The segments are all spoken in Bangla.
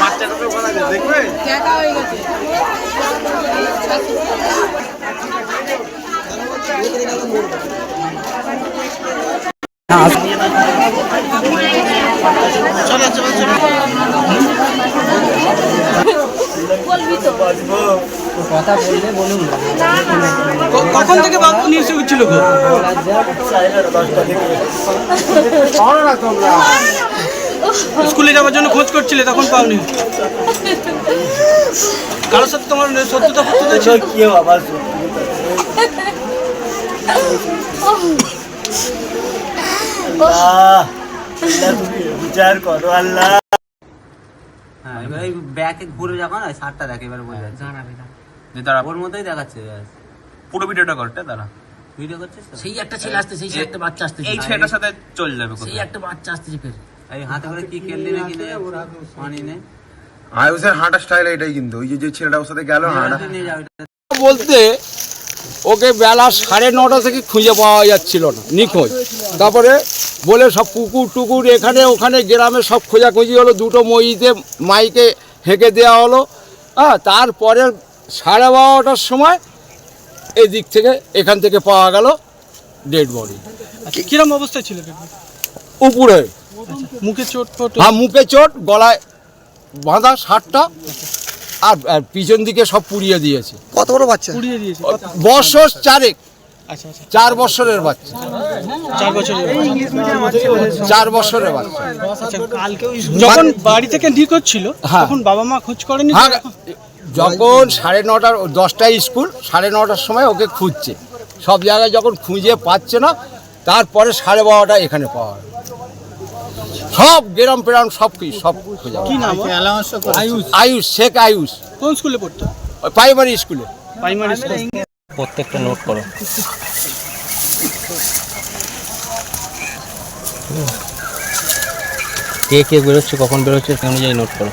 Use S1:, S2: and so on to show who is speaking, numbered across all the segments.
S1: বাচ্চাটাকে বলা দেখবে দেখা হয়ে গেছে ক- কখন থেকে বাবু নিউজে উঠছিল গো? স্কুলে যাওয়ার জন্য খোঁজ করছিলে তখন পাওনি। কারোর সাথে তোমার সত্যতা ছিল?
S2: বিচার করো আল্লাহ
S3: হ্যাঁ এবার ব্যাকে ঘুরে যখন ওই শার্টটা দেখে এবার বোঝা দাঁড়া। ওর মতোই দেখাচ্ছে
S4: পুরো ভিডিওটা করতে দাঁড়া।
S3: ভিডিও করছিস
S5: সেই একটা ছেলে আসতে সেই একটা বাচ্চা আসতে
S4: এই ছেলেটার সাথে চলে যাবে
S5: সেই একটা বাচ্চা আসতেছে ফের
S3: এই হাতে করে কি নাকি নে পানি নে।
S6: আয়ুষের হাঁটার স্টাইল এটাই কিন্তু ওই যে যে ছেলেটা ওর সাথে গেল হাঁটা।
S7: বলতে ওকে বেলা সাড়ে নটা থেকে খুঁজে পাওয়া যাচ্ছিল না নিখোঁজ। তারপরে বলে সব কুকুর টুকুর এখানে ওখানে গ্রামে সব খোঁজাখুঁজি হলো দুটো মইতে মাইকে হেঁকে দেওয়া হলো। হ্যাঁ তারপরে সাড়ে বারোটার সময় এই দিক থেকে এখান থেকে পাওয়া গেল ডেড বডি
S1: কিরম অবস্থা ছিল
S7: উপরে।
S1: মুখে চোট
S7: হ্যাঁ মুখে চোট গলায় বাঁধা শার্টটা আর আর পিছন দিকে সব পুড়িয়ে দিয়েছে।
S8: কত বড় বাচ্চা?
S1: পুড়িয়ে দিয়েছে।
S7: বছর চারেক।
S1: আচ্ছা আচ্ছা।
S7: চার বছরের বাচ্চা।
S1: চার বছরের
S7: চার বছরের বাচ্চা।
S1: আচ্ছা যখন বাড়ি থেকে নিখোঁজ ছিল
S7: হ্যাঁ।
S1: তখন বাবা মা খোঁজ করেনি?
S7: হ্যাঁ যখন সাড়ে নটার দশটায় স্কুল সাড়ে নটার সময় ওকে খুঁজছে। সব জায়গায় যখন খুঁজে পাচ্ছে না তারপরে সাড়ে বারোটা এখানে পাওয়া সব গ্রাম পেরাম সব কি সব খোঁজা
S1: কি নাম?
S7: আয়ুষ। আয়ুষ। শেখ আয়ুষ।
S1: কোন স্কুলে পড়তো?
S7: ওই প্রাইমারি স্কুলে।
S1: Primary school.
S4: প্রত্যেকটা নোট করো। কে কে বেরোচ্ছে কখন বেরোচ্ছে সে অনুযায়ী নোট করো।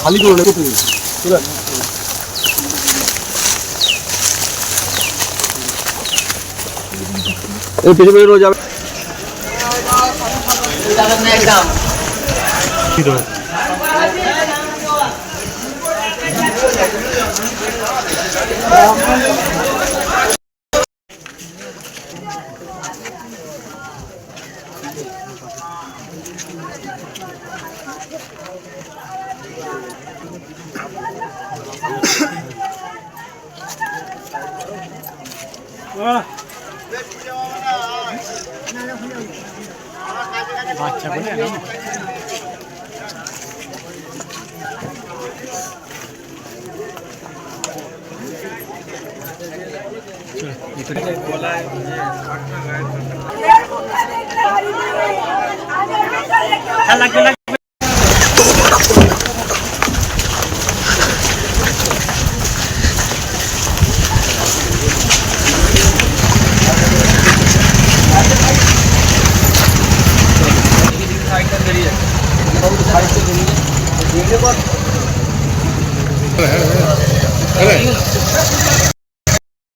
S1: খালি করে রেখে তুমি চলে এই পেছনে পেছনে যাবে।
S9: বাচ্চা বলে ভিতরে লাগবে লাগবে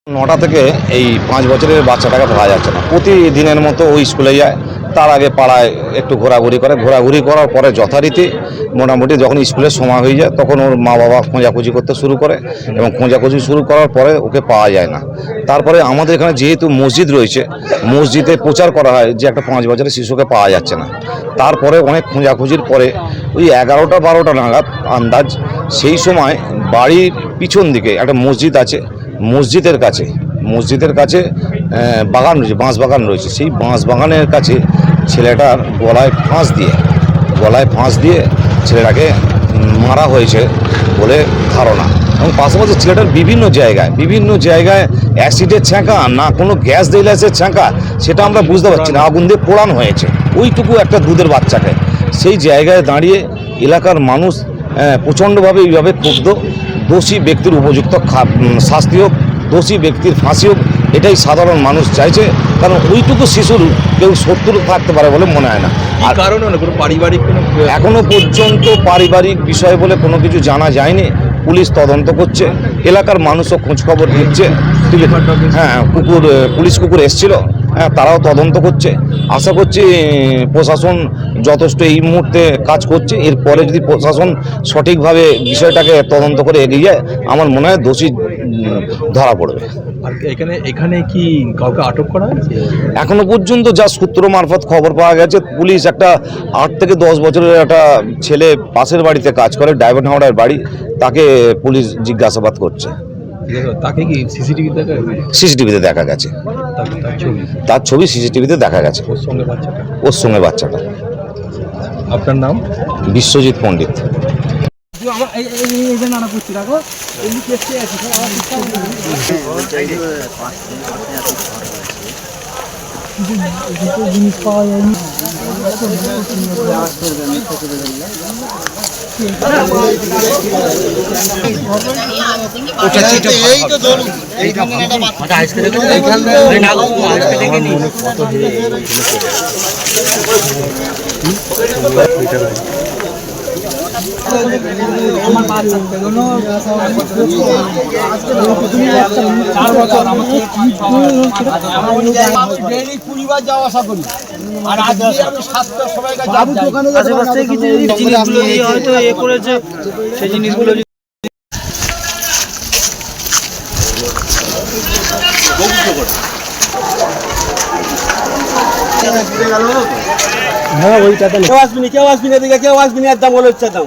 S9: নটা থেকে এই পাঁচ বছরের বাচ্চাটাকে পাওয়া যাচ্ছে না। প্রতিদিনের মতো ওই স্কুলে যায়। তার আগে পাড়ায় একটু ঘোরাঘুরি করে। ঘোরাঘুরি করার পরে যথারীতি মোটামুটি যখন স্কুলের সময় হয়ে যায়, তখন ওর মা বাবা খোঁজাখুঁজি করতে শুরু করে এবং খোঁজাখুঁজি শুরু করার পরে ওকে পাওয়া যায় না। তারপরে আমাদের এখানে যেহেতু মসজিদ রয়েছে, মসজিদে প্রচার করা হয় যে একটা পাঁচ বছরের শিশুকে পাওয়া যাচ্ছে না। তারপরে অনেক খোঁজাখুঁজির পরে ওই এগারোটা বারোটা নাগাদ আন্দাজ সেই সময় বাড়ির পিছন দিকে একটা মসজিদ আছে, মসজিদের কাছে মসজিদের কাছে বাগান রয়েছে বাঁশ বাগান রয়েছে। সেই বাঁশ বাগানের কাছে ছেলেটার গলায় ফাঁস দিয়ে গলায় ফাঁস দিয়ে ছেলেটাকে মারা হয়েছে বলে ধারণা। এবং পাশাপাশি ছেলেটার বিভিন্ন জায়গায় বিভিন্ন জায়গায় অ্যাসিডের ছ্যাঁকা না কোনো গ্যাস দিলাসের ছ্যাঁকা সেটা আমরা বুঝতে পারছি না আগুন দিয়ে পোড়ানো হয়েছে। ওইটুকু একটা দুধের বাচ্চাকে। সেই জায়গায় দাঁড়িয়ে এলাকার মানুষ আহ, প্রচণ্ডভাবে এইভাবে ক্ষুব্ধ। দোষী ব্যক্তির উপযুক্ত শাস্তি হোক দোষী ব্যক্তির ফাঁসি হোক এটাই সাধারণ মানুষ চাইছে কারণ ওইটুকু শিশুর কেউ শত্রু থাকতে পারে বলে মনে হয় না। আর
S1: কারণ কোনো পারিবারিক
S9: এখনও পর্যন্ত পারিবারিক বিষয় বলে কোনো কিছু জানা যায়নি। পুলিশ তদন্ত করছে এলাকার মানুষও খোঁজখবর দিচ্ছে হ্যাঁ কুকুর পুলিশ কুকুর এসছিল। হ্যাঁ তারাও তদন্ত করছে। আশা করছি প্রশাসন যথেষ্ট এই মুহূর্তে কাজ করছে। এরপরে যদি প্রশাসন সঠিকভাবে বিষয়টাকে তদন্ত করে এগিয়ে যায় আমার মনে হয় দোষী ধরা পড়বে।
S1: এখানে এখানে কি কাউকে আটক করা হয়েছে?
S9: এখনও পর্যন্ত যা সূত্র মারফত খবর পাওয়া গেছে পুলিশ একটা আট থেকে দশ বছরের একটা ছেলে পাশের বাড়িতে কাজ করে ড্রাইভার হাওড়ার বাড়ি তাকে পুলিশ জিজ্ঞাসাবাদ করছে।
S1: তাকে কি সিসিটিভি দেখা
S9: সিসিটিভিতে দেখা গেছে।
S1: তার ছবি।
S9: সিসিটিভিতে দেখা গেছে।
S1: ওর সঙ্গে বাচ্চাটা?
S9: ওর সঙ্গে বাচ্চাটা।
S1: আপনার নাম?
S9: বিশ্বজিৎ পণ্ডিত।
S1: কত সেই জিনিসগুলো যদি-
S2: কেউ আসবি না কেউ আসবি না এদিকে কেউ আসবি না দাম হলো হচ্ছে দাম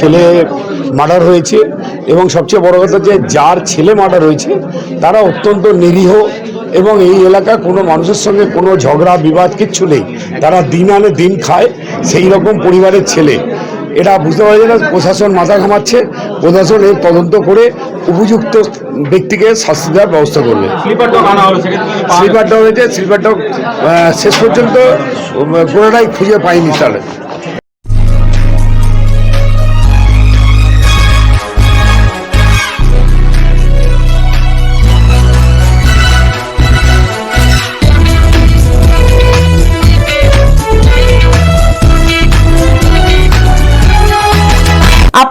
S8: ছেলে মার্ডার হয়েছে এবং সবচেয়ে বড় কথা যে যার ছেলে মার্ডার হয়েছে তারা অত্যন্ত নিরীহ এবং এই এলাকায় কোনো মানুষের সঙ্গে কোনো ঝগড়া বিবাদ কিচ্ছু নেই। তারা দিন আনে দিন খায় সেই রকম পরিবারের ছেলে। এটা বুঝতে পারা যায় না প্রশাসন মাথা ঘামাচ্ছে প্রশাসন এর তদন্ত করে উপযুক্ত ব্যক্তিকে শাস্তি দেওয়ার ব্যবস্থা করবে। স্লিপার ডগ হয়েছে স্লিপার ডগ শেষ পর্যন্ত পুরোটাই খুঁজে পাইনি তাহলে